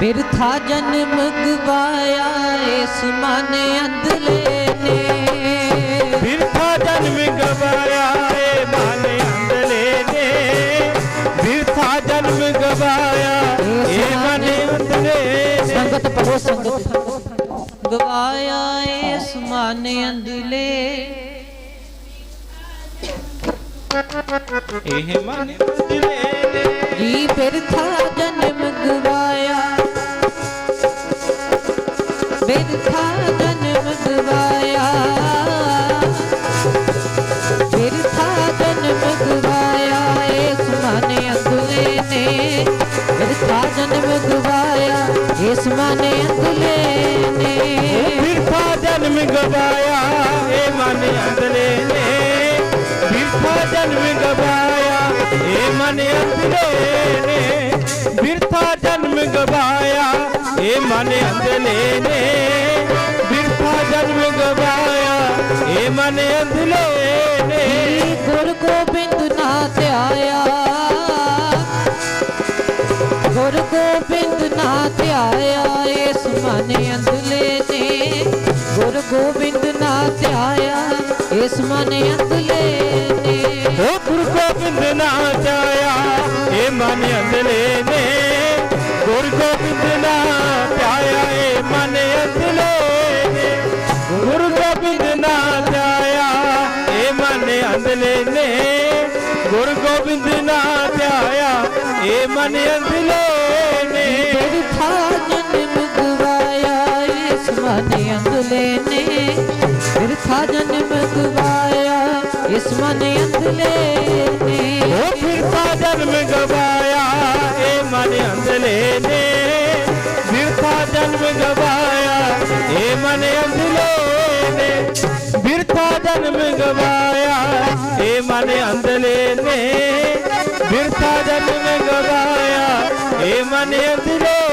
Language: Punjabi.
ਬਿਰਥਾ ਜਨਮ ਗਵਾਇਆ ਇਸ ਮਨ ਅੰਦਲੇ ਨੇ। ਬਿਰਥਾ ਜਨਮ ਗਵਾਇਆ ਏ ਮਨ ਅੰਦਲੇ ਨੇ। ਬਿਰਥਾ ਜਨਮ ਗਵਾਇਆ ਏ ਮਨ ਅੰਦਲੇ ਸੰਗਤ ਪੜੋ ਸੰਗਤ। ਗਵਾਇਆ ਇਸ ਮਨ ਅੰਦਲੇ ਇਹ ਮਨ ਅੰਦਲੇ ਨੇ। ਜੀ ਬਿਰਥਾ ਜਨਮ ਗਵਾਇਆ ਬਿਰਥਾ ਜਨਮ ਗਵਾਇਆ ਏ ਮਨ ਅੰਦਲੇ ਨੇ ਬਿਰਥਾ ਜਨਮ ਗਵਾਇਆ ਏ ਮਨ ਅੰਦਲੇ ਨੇ ਬਿਰਥਾ ਜਨਮ ਗਵਾਇਆ ਏ ਮਨ ਅੰਦਲੇ ਨੇ ਗੁਰ ਗੋਬਿੰਦ ਨਾਥ ਆਇਆ ਗੁਰ ਗੋਬਿੰਦ ਨਾ ਧਿਆਇਆ, ਇਸ ਮਨ ਅੰਦਲੇ ਨੇ। ਗੁਰ ਗੋਬਿੰਦ ਨਾਥ ਆਇਆ ਇਸ ਮਨ ਅੰਦਲੇ ਨੇ ਓ ਗੁਰੂ ਗੋਬਿੰਦ ਨਾ ਚਾਇਆ ਏ ਮਨ ਅੰਦਲੇ ਨੇ। ਗੁਰੂ ਗੋਬਿੰਦ ਨਾ ਧਿਆਇਆ ਏ ਮਨ ਅੰਦਲੇ ਨੇ। ਗੁਰੂ ਗੋਬਿੰਦ ਨਾ ਧਿਆਇਆ ਏ ਮਨ ਅੰਦਲੇ ਨੇ। ਗੁਰੂ ਗੋਬਿੰਦ ਨਾ ਧਿਆਇਆ ਏ ਮਨ ਅੰਦਲੇ ਨੇ। ਬਿਰਥਾ ਜਨਮ ਗਵਾਇਆ ਇਸ ਮਨ ਅੰਦਲੇ ਨੇ। ਬਿਰਥਾ ਜਨਮ ਗਵਾਇਆ ਇਸ ਮਨ ਅੰਦਲੇ ਨੇ। ਓ ਫਿਰਤਾ ਜਨਮ ਗਵਾਇਆ ਇਹ ਮਨ ਅੰਦਲੇ ਨੇ। ਫਿਰਤਾ ਜਨਮ ਗਵਾਇਆ ਇਹ ਮਨ ਅੰਦਲੇ ਨੇ। ਫਿਰਤਾ ਜਨਮ ਗਵਾਇਆ ਇਹ ਮਨ ਅੰਦਲੇ ਨੇ। ਫਿਰਤਾ ਜਨਮ ਗਵਾਇਆ ਏ ਮਨ ਅੰਦਲੇ